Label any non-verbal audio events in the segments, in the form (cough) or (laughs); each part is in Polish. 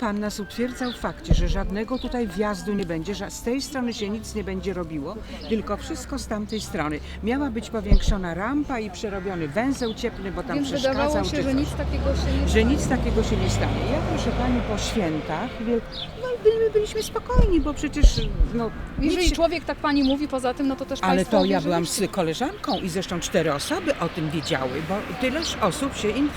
Pan nas utwierdzał w fakcie, że żadnego tutaj wjazdu nie będzie, że z tej strony się nic nie będzie robiło, tylko wszystko z tamtej strony. Miała być powiększona rampa i przerobiony węzeł cieplny, bo tam Więc przeszkadzał. wydawało się, czy że coś. nic takiego się nie że nic takiego się nie stanie. Ja proszę Pani po świętach, no byli, byliśmy spokojni, bo przecież no, Jeżeli nic człowiek tak pani mówi poza tym, no to też ale państwo to ja byłam uwierzyliście. z koleżanką i zresztą cztery osoby o tym wiedziały, bo tyleż osób się in,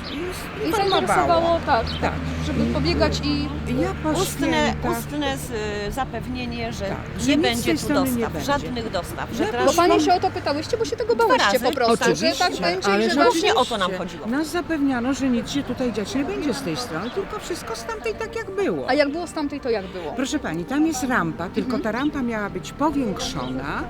I informowało. zainteresowało, tak, Tak. żeby pobiegać i Ja po Ustne, świętach, ustne z, y, zapewnienie, że Tak, że nie nic z będzie tu strony nie dostaw, będzie. żadnych dostaw. Że teraz Bo panie się o to pytałyście, bo się tego bałyście razy. po prostu, że Oczywiście, tak będzie ale i że właśnie o to nam chodziło. Nas zapewniano, że nic się tutaj dziać nie będzie z tej strony, tylko wszystko z tamtej tak jak było. A jak było z tamtej, to jak było? Proszę pani, tam jest rampa, tylko ta rampa miała być powiększona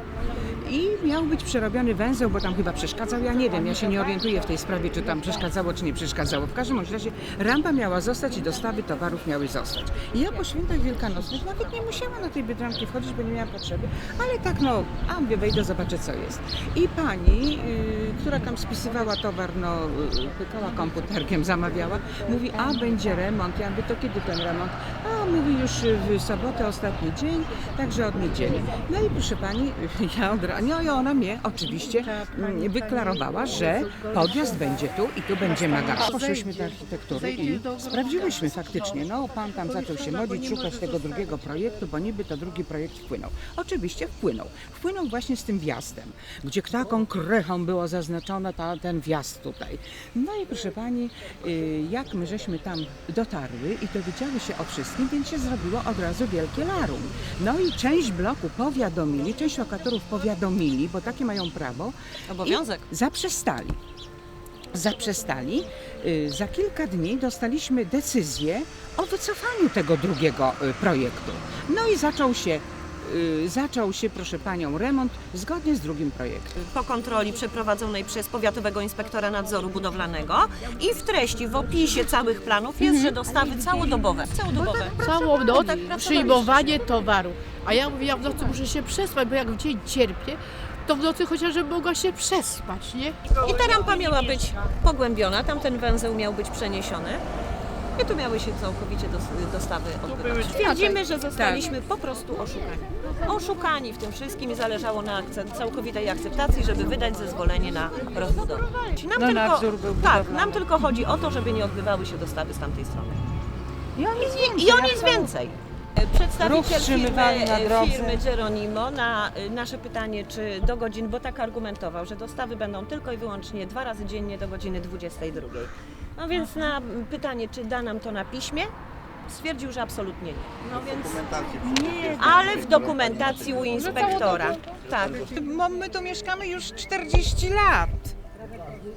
i miał być przerobiony węzeł, bo tam chyba przeszkadzał. Ja nie wiem, ja się nie orientuję w tej sprawie, czy tam przeszkadzało, czy nie przeszkadzało. W każdym razie rampa miała zostać i dostawy towarów miały zostać. I ja po świętach wielkanocnych nawet nie musiałam na tej Biedronki wchodzić, bo nie miałam potrzeby, ale tak no, a mówię, wejdę, zobaczę co jest. I pani, y, która tam spisywała towar, no, y, pykała komputerkiem, zamawiała, mówi, a będzie remont. Ja mówię, to kiedy ten remont? A mówi już w sobotę, ostatni dzień, także od niedzieli. No i proszę pani, (laughs) ja od razu, no i ona mnie oczywiście mm, wyklarowała, że podjazd będzie tu i tu będzie magazyn. Poszliśmy do architektury i sprawdziłyśmy faktycznie. No pan tam zaczął się modlić, szukać tego drugiego projektu, bo niby to drugi projekt wpłynął. Oczywiście wpłynął. Wpłynął właśnie z tym wjazdem, gdzie taką krechą było zaznaczone ta, ten wjazd tutaj. No i proszę pani, y, jak my żeśmy tam dotarły i dowiedziały się o wszystkim, więc się zrobiło od razu wielkie larum. No i część bloku powiadomili, część lokatorów powiadomili, bo takie mają prawo. Obowiązek. I zaprzestali. Zaprzestali. Y, Za kilka dni dostaliśmy decyzję o wycofaniu tego drugiego y, projektu. No i zaczął się, zaczął się, proszę panią, remont zgodnie z drugim projektem. po kontroli przeprowadzonej przez powiatowego inspektora nadzoru budowlanego i w treści, w opisie całych planów jest, że dostawy całodobowe. Całodobowe. całą noc tak pracowaliście. przyjmowanie towaru. A ja mówię, ja w nocy muszę się przespać, bo jak w dzień cierpię, to w nocy chociażbym mogła się przespać, nie? I ta rampa miała być pogłębiona, tamten węzeł miał być przeniesiony. I tu miały się całkowicie dos- dostawy odbywać. Twierdzimy, że zostaliśmy po prostu oszukani. Oszukani w tym wszystkim i zależało na akce- całkowitej akceptacji, żeby wydać zezwolenie na rozbudowę. Nam No, nadzór był tak, budowlany. nam tylko chodzi o to, żeby nie odbywały się dostawy z tamtej strony. I on więcej. I o ja nic to- więcej. Przedstawiciel Ruch firmy, wstrzymywany na drodze. firmy Geronimo na y, nasze pytanie, czy do godzin, bo tak argumentował, że dostawy będą tylko i wyłącznie dwa razy dziennie do godziny 22. No więc na pytanie, czy da nam to na piśmie, stwierdził, że absolutnie nie. No więc, ale w dokumentacji u inspektora. Tak, Bo my tu mieszkamy już 40 lat.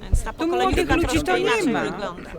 więc ta Tu młodych pokolebka ludzi to nie inaczej ma. wygląda.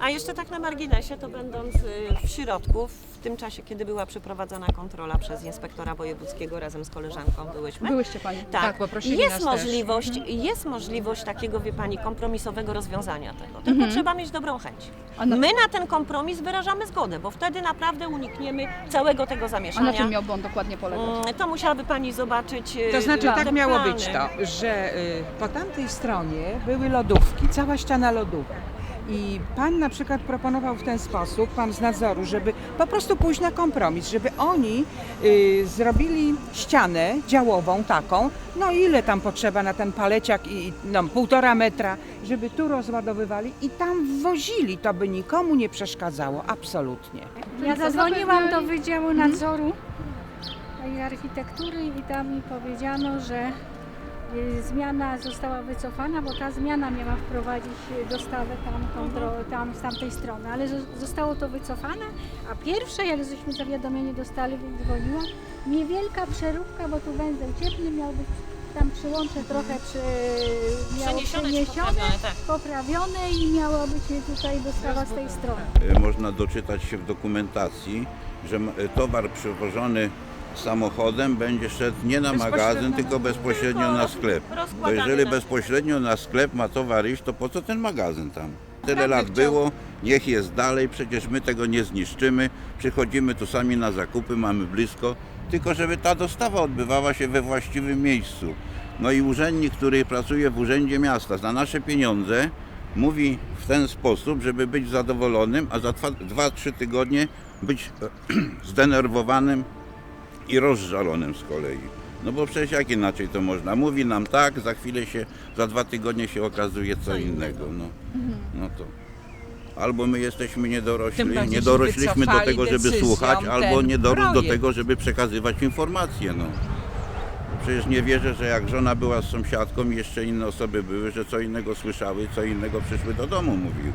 A jeszcze tak na marginesie, to będąc y, w środku, w tym czasie, kiedy była przeprowadzana kontrola przez inspektora wojewódzkiego razem z koleżanką byłyśmy. Byłyście panie. Tak, Tak, poprosili jest nas możliwość, jest możliwość takiego, wie Pani, kompromisowego rozwiązania tego. Tylko trzeba mieć dobrą chęć. A na- My na ten kompromis wyrażamy zgodę, bo wtedy naprawdę unikniemy całego tego A zamieszania. na czym miałby on dokładnie polegać? Mm, To musiałaby Pani zobaczyć. y, To znaczy tak miało plany. być to, że y, po tamtej stronie były lodówki, cała ściana lodówek. I pan na przykład proponował w ten sposób, pan z nadzoru, żeby po prostu pójść na kompromis, żeby oni y, zrobili ścianę działową taką, no ile tam potrzeba na ten paleciak i no, półtora metra, żeby tu rozładowywali i tam wwozili, to by nikomu nie przeszkadzało, absolutnie. Ja zadzwoniłam do? Wydziału Nadzoru i Architektury i tam mi powiedziano, że zmiana została wycofana, bo ta zmiana miała wprowadzić y, dostawę tam, kontro- tam z tamtej strony, ale zo- zostało to wycofane, a pierwsze jak żeśmy zawiadomienie dostali, więc dzwoniłam, niewielka przeróbka, bo tu węzeł cieplny miał być tam przyłącze trochę przy, Przeniesione poprawione, tak. poprawione i miało być tutaj dostawa z tej strony. E, można doczytać się w dokumentacji, że towar przewożony samochodem będzie szedł nie na magazyn, tylko bezpośrednio na sklep. Bo jeżeli bezpośrednio na sklep ma towar iść, to po co ten magazyn tam? Tyle lat było, niech jest dalej, przecież my tego nie zniszczymy. Przychodzimy tu sami na zakupy, mamy blisko, tylko żeby ta dostawa odbywała się we właściwym miejscu. No i urzędnik, który pracuje w Urzędzie Miasta za nasze pieniądze, mówi w ten sposób, żeby być zadowolonym, a za 2-3 tygodnie być (clears throat) zdenerwowanym i rozżalonym z kolei. No bo przecież jak inaczej to można? Mówi nam tak, za chwilę się, za dwa tygodnie się okazuje co innego. No, no to. Albo my jesteśmy Tym niedorośli, bardziej, nie że dorośliśmy do wycofali tego, żeby decyzją słuchać, albo nie dorósł do projekt. tego, żeby przekazywać informacje. No. Przecież nie wierzę, że jak żona była z sąsiadką i jeszcze inne osoby były, że co innego słyszały, co innego przyszły do domu mówiły.